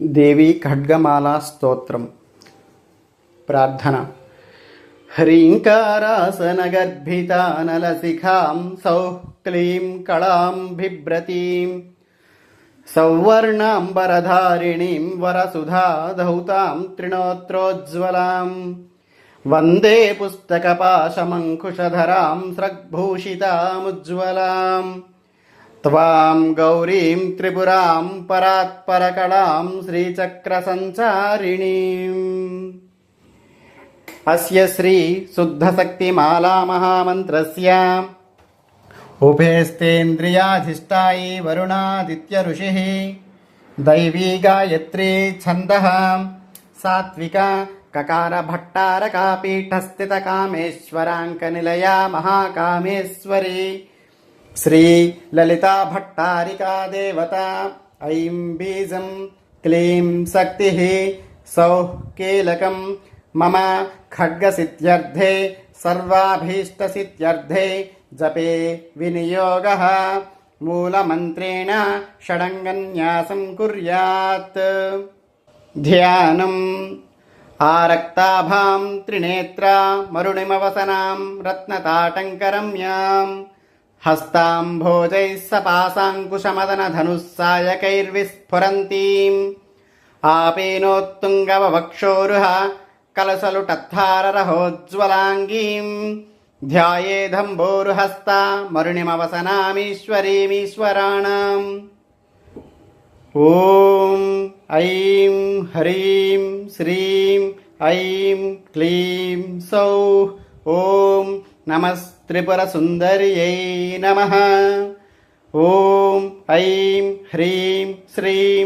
దేవి ఖడ్గమాలా స్తోత్రం. ప్రార్థన. హ్రీంకారాసనగర్భితానలశిఖాం సౌః క్లీం కళాం బిభ్రతీం సౌవర్ణాంబరధారిణీం వరసుధాధౌతాం త్రిణోత్రోజ్వలాం వందే పుస్తకపాశమంకుశధరాం స్రగ్భూషితాముజ్వలాం त्वां गौरीं त्रिपुरां परात्परकलां श्रीचक्रसञ्चारिणीम् अस्य श्रीशुद्धशक्तिमालामहामन्त्रस्य उभेस्तेन्द्रियाधिष्ठायी वरुणादित्यऋषिः दैवी गायत्री छन्दः सात्विका ककारभट्टारका पीठस्थितकामेश्वराङ्कनिलया महाकामेश्वरी శ్రీ లలితా భట్టారికా దేవత ఐం బీజం క్లీం శక్తి సౌః కీలకం మమ ఖడ్గసిద్ధ్యర్థే సర్వాభీష్టసిద్ధ్యర్థే జపే వినియోగ మూలమంత్రేణ షడంగన్యాసం కుర్యాత్ ధ్యానం ఆరక్తాభాం త్రినేత్ర మరుణిమవసనాం రత్నతాటంకరమ్యాం हस्ताम्भोजैः सपासाङ्कुशमदनधनुः सायकैर्विस्फुरन्तीम् आपेनोत्तुङ्गववक्षोरुह कलसलुटत्थाररहोज्ज्वलाङ्गीम् ध्यायेधम्भोरुहस्ता मरुणिमवसनामीश्वरीमीश्वराणाम् ॐ ऐं ह्रीं श्रीं ऐं क्लीं सौः ॐ नमस्त्रिपुरसुन्दर्यै नमः ॐ ऐं ह्रीं श्रीं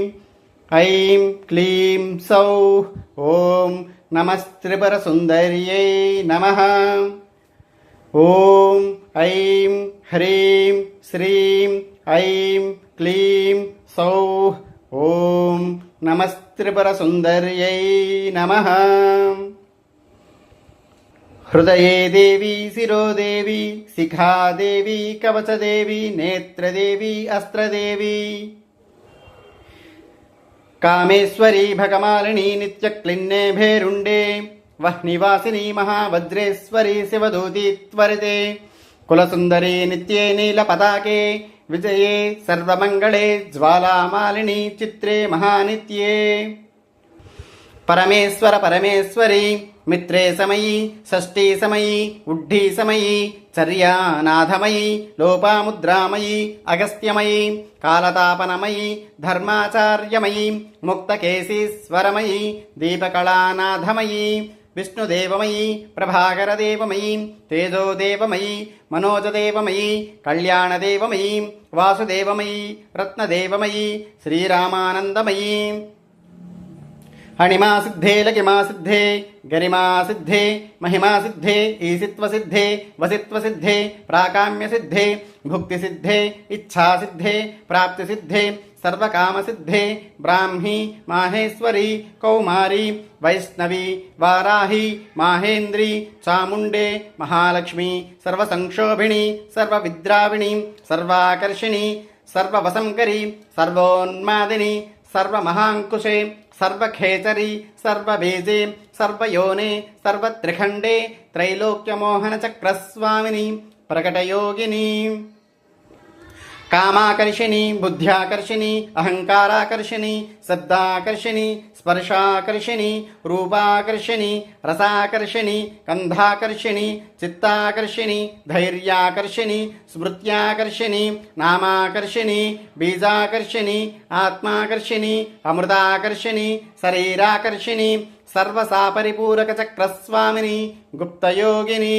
ऐं क्लीं सौः ॐ नमस्त्रिपुरसुन्दर्यै नमः ॐ ऐं ह्रीं श्रीं ऐं क्लीं सौः ॐ नमस्त्रिपुरसुन्दर्यै नमः హృదయే దేవి శిరోదేవి శిఖాదేవి కవచదేవి నేత్రదేవి అస్త్రదేవి. కామేశ్వరి భగమాలిని నిత్య క్లిన్నే భేరుండే వహ్నివాసిని మహావజ్రేశ్వరి శివదూతి త్వరితే కులసుందరి నిత్యే నీల పతాకే విజయే సర్వమంగళే జ్వాలామాలిని చిత్రే మహానిత్యే. పరమేశ్వర పరమేశ్వరి మిత్రే సమయీ షష్ఠీ సమయీ ఉడ్ఢీ సమయీ చర్యానాథమయీ లోపాముద్రామయీ అగస్త్యమయీ కాలతాపనమయీ ధర్మాచార్యమయీ ముక్తకేశీశ్వరమయీ దీపకళానాథమయీ విష్ణుదేవమయీ ప్రభాకరదేవమయీ తేజోదేవమయీ మనోజదేవమయీ కళ్యాణదేవమయీ వాసుదేవమయీ రత్నదేవమయీ శ్రీరామానందమయీ. అణిమా సిద్ధే లకిమా సిద్ధే గరిమా సిద్ధే మహిమా సిద్ధే ఈసిత్వ సిద్ధే వసిత్వ సిద్ధే ప్రాకామ్య సిద్ధే భుక్తి సిద్ధే ఇచ్ఛా సిద్ధే ప్రాప్తి సిద్ధే సర్వకామ సిద్ధే బ్రాహ్మీ మాహేశ్వరి కౌమారి వైష్ణవి వారాహి మాహేంద్రి చాముండే మహాలక్ష్మి సర్వసంక్షోభిణి సర్వవిద్రావిణి సర్వాకర్షిణి సర్వవసంకరి సర్వోన్మాదిని సర్వమహాంకుశే సర్వఖేచరి సర్వబీజే సర్వయోనే సర్వత్రిఖండే త్రైలోక్యమోహనచక్రస్వామిని ప్రకటయోగిని. కామాకర్షిణి బుద్ధ్యాకర్షిణి అహంకారాకర్షిణి శబ్దాకర్షిణి స్పర్శాకర్షిణి రూపాకర్షిణి రసాకర్షిణి కంధాకర్షిణి చిత్తాకర్షిణి ధైర్యాకర్షిణి స్మృత్యాకర్షిణి నామాకర్షిణి బీజాకర్షిణి ఆత్మాకర్షిణి అమృతాకర్షిణి శరీరాకర్షిణి సర్వసాపరిపూరక చక్రస్వామిని గుప్తయోగిని.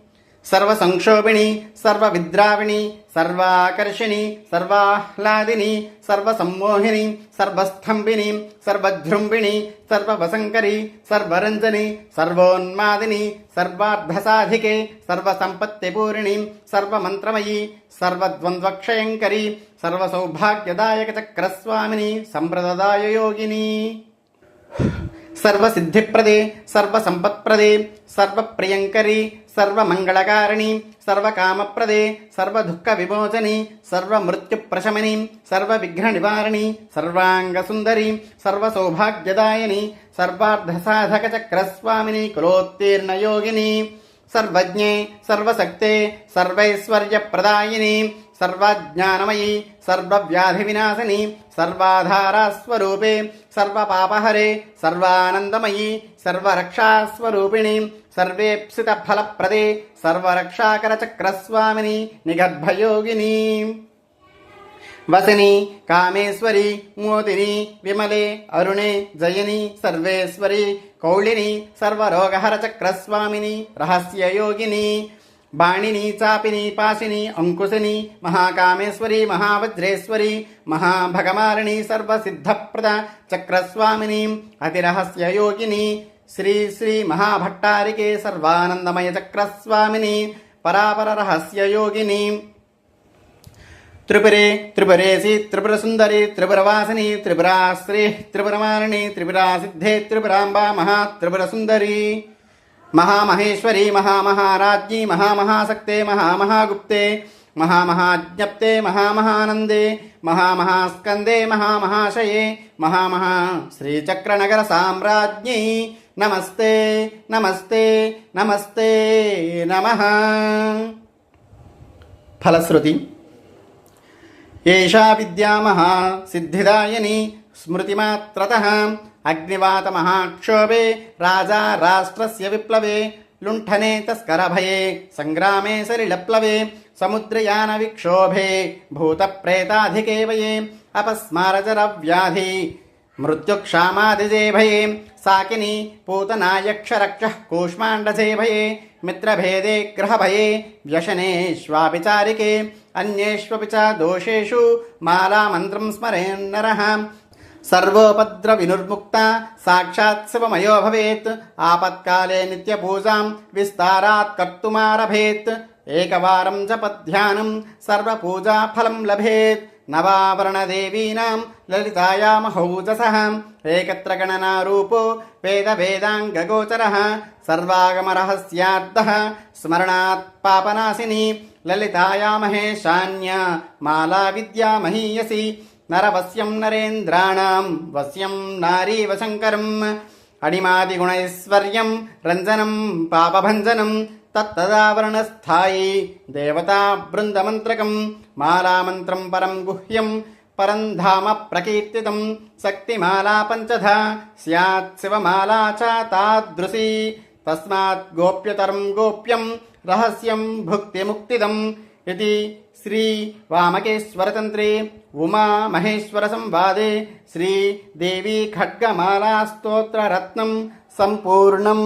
వేగిని అనంగాంకుశే సర్వ సంక్షోభిణి సర్వ విద్రావిణి సర్వాకర్షిణి సర్వాహ్లాదిని సర్వ సమ్మోహిని సర్వస్తంభిని సర్వజృంభిణి సర్వవసంకరి సర్వరంజని సర్వోన్మాదిని సర్వార్ధసాధికే సర్వసంపత్తిపూరిణి సర్వమంత్రమయీ సర్వద్వంద్వక్షయంకరి సర్వసౌభాగ్యదాయక చక్రస్వామిని సంప్రదాయ యోగిని సర్వసిద్ధిప్రదే సర్వసంపత్ప్రదే సర్వప్రియంకరి సర్వమంగళకారిణి సర్వకామప్రదే సర్వదుఃఖ విమోచని సర్వమృత్యుప్రశమని సర్వవిఘ్న సర్వవిఘ్ననివారిణి సర్వాంగసుందరి సర్వసౌభాగ్యదాయని సర్వార్ధసాధకచక్రస్వామిని కులోత్తీర్ణయోగిని సర్వజ్ఞే సర్వశక్తే సర్వైశ్వర్యప్రదాయిని సర్వజ్ఞానమయి సర్వవ్యాధివినాశిని సర్వాధారాస్వరూపే సర్వపాపహరే సర్వానందమయీ సర్వరక్షాస్వరూపిణి సర్వేప్సితఫలప్రదే సర్వరక్షాకరచక్రస్వామిని నిగర్భయోగిని. వసిని కామేశ్వరి మోదిని విమలే అరుణే జయని సర్వేశ్వరి కౌళిని సర్వరోగహర చక్రస్వామిని రహస్యయోగిని. బాణిని చాపిని పాశిని అంకుశిని మహాకామేశ్వరి మహావజ్రేశ్వరి మహాభగమాలిని సర్వసిద్ధప్రద చక్రస్వామిని అతిరహస్యయోగిని శ్రీ శ్రీ మహాభట్టారికే సర్వానందమయ చక్రస్వామిని పరాపర రహస్యయోగిని త్రిపురే త్రిపురేసి త్రిపుర సుందరి త్రిపురవాసిని త్రిపురాశ్రీ త్రిపురమాలిని త్రిపురా సిద్ధే త్రిపురాంబా మహా త్రిపుర సుందరి మహామహేశ్వరి మహామహారాజ్ఞి మహామహాసక్తే మహామహాగుప్తే మహామహాజ్ఞప్తే మహామహానందే మహామహాస్కందే మహామహాశయే మహామహా శ్రీచక్రనగర సామ్రాజ్ఞి నమస్తే నమస్తే నమస్తే నమ. ఫలశ్రుతి ఏషా విద్యా మహా సిద్ధిదాయని స్మృతిమాత్రత. అగ్నివాత మహాక్షోభే రాజా రాష్ట్రస్య విప్లవే లుంఠనే తస్కరభయే సంగ్రామే సలిలప్లవే సముద్రయాన విక్షోభే భూతప్రేతాధికే వయే అపస్మారజరవ్యాధి మృత్యుక్షామాదిజే భయే సాకిని పూతనాయక్షరక్ష కూష్మాండజే భయే మిత్రభేదే గ్రహభయే వ్యసనేష్వాపి సర్వోపద్ర వినుర్ముక్త సాక్షాత్ శివమయో భవేత్. ఆపత్కాలే నిత్యపూజాం విస్తారాత్ కర్తుమారభేత్. ఏకవారం జపధ్యానం సర్వపూజా ఫలం లభేత్. నవావరణదేవీనాం లలితాయామహౌజసః. ఏకత్ర గణనారూపో వేదవేదాంగగోచరः సర్వాగమరహస్యార్థः. స్మరణాత్ పాపనాశిని లలితాయామహేశాన్య. మాలా విద్యా మహీయసి నరవశ్యం నరేంద్రాణం వశ్యం నారీవశంకరం అణిమాదిగుణైశ్వర్యం రంజనం పాపభంజనం తత్తదావరణస్థాయి దేవతా బృందమంత్రకం మాలామంత్రం పరం గుహ్యం పరం ధామ ప్రకీర్తితం శక్తిమాలా పంచధ స్యాత్ శివమాలా చ తాదృశీ తస్మాత్ గోప్యతరం గోప్యం రహస్యం భుక్తిముక్తిదం ఇది శ్రీ వామకేశ్వరతంత్రే ఉమా మహేశ్వర సంవాదే శ్రీ దేవీ ఖడ్గమాలా స్తోత్రరత్నం సంపూర్ణం